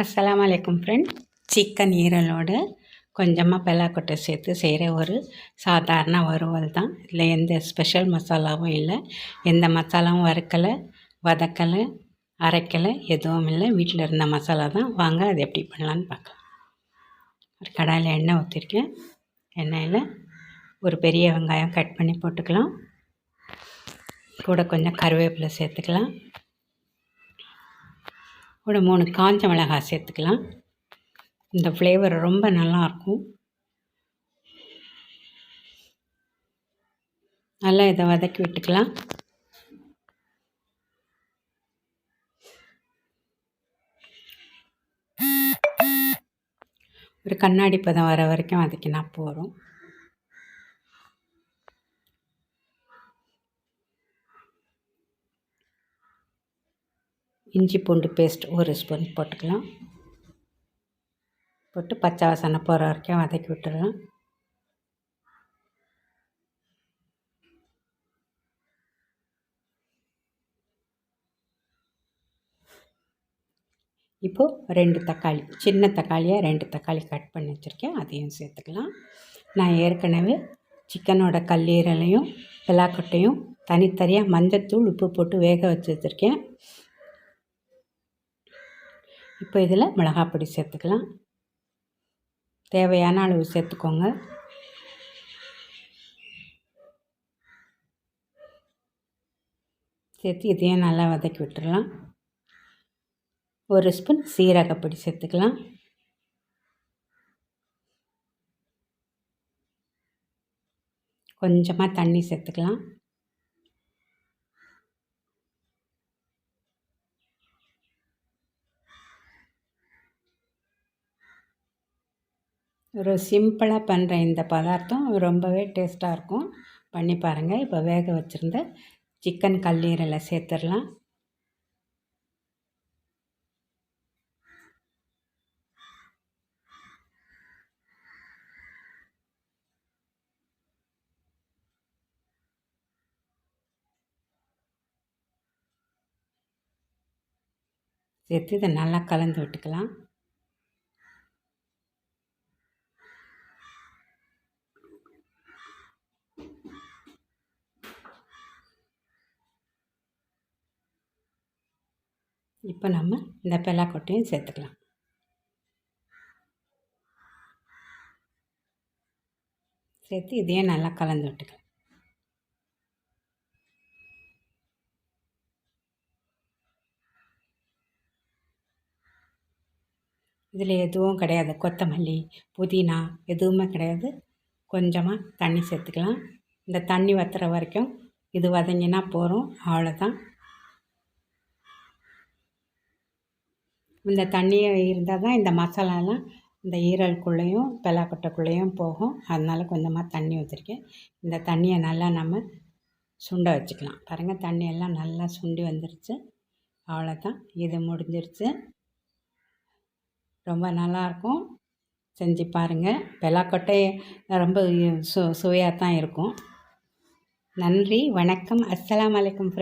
அஸ்லாம் வலைக்கம் friend chicken ஈரலோடு கொஞ்சமாக பெலாக்கொட்டை சேர்த்து செய்கிற ஒரு சாதாரண வறுவல் தான். இதில் எந்த ஸ்பெஷல் மசாலாவும் இல்லை. எந்த மசாலாவும் வறுக்கலை வதக்கலை அரைக்கலை எதுவும் இல்லை. வீட்டில் இருந்த மசாலா தான். வாங்க அது எப்படி பண்ணலான்னு பார்க்கலாம். ஒரு கடாயில் எண்ணெய் ஊற்றிருக்கேன் எண்ணெயில் ஒரு பெரிய வெங்காயம் கட் பண்ணி போட்டுக்கலாம். கூட கொஞ்சம் கருவேப்பிலை சேர்த்துக்கலாம். ஒரு மூணு காஞ்ச மிளகாய் சேர்த்துக்கலாம். இந்த ஃப்ளேவர் ரொம்ப நல்லாயிருக்கும் நல்லா இதை வதக்கி விட்டுக்கலாம். ஒரு கண்ணாடி பதம் வர வரைக்கும் வதக்கினா போகிறோம் இஞ்சி பூண்டு பேஸ்ட் ஒரு ஸ்பூன் போட்டுக்கலாம். போட்டு பச்சை வாசனை போகிற வரைக்கும் வதக்கி விட்டுடலாம். இப்போது ரெண்டு தக்காளி சின்ன தக்காளியாக ரெண்டு தக்காளி கட் பண்ணி வச்சுருக்கேன். அதையும் சேர்த்துக்கலாம். நான் ஏற்கனவே சிக்கனோட கல்லீரலையும் பிளாக்கட்டையும் தனித்தனியாக மஞ்சத்தூள் உப்பு போட்டு வேக வச்சு வச்சுருக்கேன். இப்போ இதில் மிளகாப்பொடி சேர்த்துக்கலாம். தேவையான அளவு சேர்த்துக்கோங்க. சேர்த்து இதையும் நல்லா வதக்கி விட்டுடலாம் ஒரு ஸ்பூன் சீரகப்பொடி சேர்த்துக்கலாம். கொஞ்சமாக தண்ணி சேர்த்துக்கலாம். ஒரு சிம்பிளாக பண்ணுற இந்த பதார்த்தம் ரொம்பவே டேஸ்ட்டாக இருக்கும். பண்ணி பாருங்கள் இப்போ வேக வச்சுருந்த சிக்கன் கல்லீரலை சேர்த்துடலாம். சேர்த்து இதை நல்லா கலந்து விட்டுக்கலாம். இப்போ நம்ம இந்த பெலாக்கொட்டையும் சேர்த்துக்கலாம். சேர்த்து இதையும் நல்லா கலந்து விட்டுக்கலாம். இதில் எதுவும் கிடையாது. கொத்தமல்லி புதினா எதுவுமே கிடையாது. கொஞ்சமாக தண்ணி சேர்த்துக்கலாம். இந்த தண்ணி வத்துற வரைக்கும் இது வதங்கினா போகிறோம் அவ்வளோதான். இந்த தண்ணி இருந்தால் தான் இந்த மசாலாலாம் இந்த ஈரலுக்குள்ளேயும் பெலாக்கொட்டைக்குள்ளேயும் போகும். அதனால் கொஞ்சமாக தண்ணி ஊற்றிருக்கேன் இந்த தண்ணியை நல்லா நம்ம சுண்ட வச்சுக்கலாம். பாருங்கள் தண்ணியெல்லாம் நல்லா சுண்டி வந்துருச்சு. அவ்வளோதான். இது முடிஞ்சிருச்சு. ரொம்ப நல்லாயிருக்கும். செஞ்சு பாருங்கள் பெலாக்கொட்டை ரொம்ப சு சுவையாக தான் இருக்கும். நன்றி. வணக்கம். அஸ்லாம் வலைக்கம் ஃப்ரெண்ட்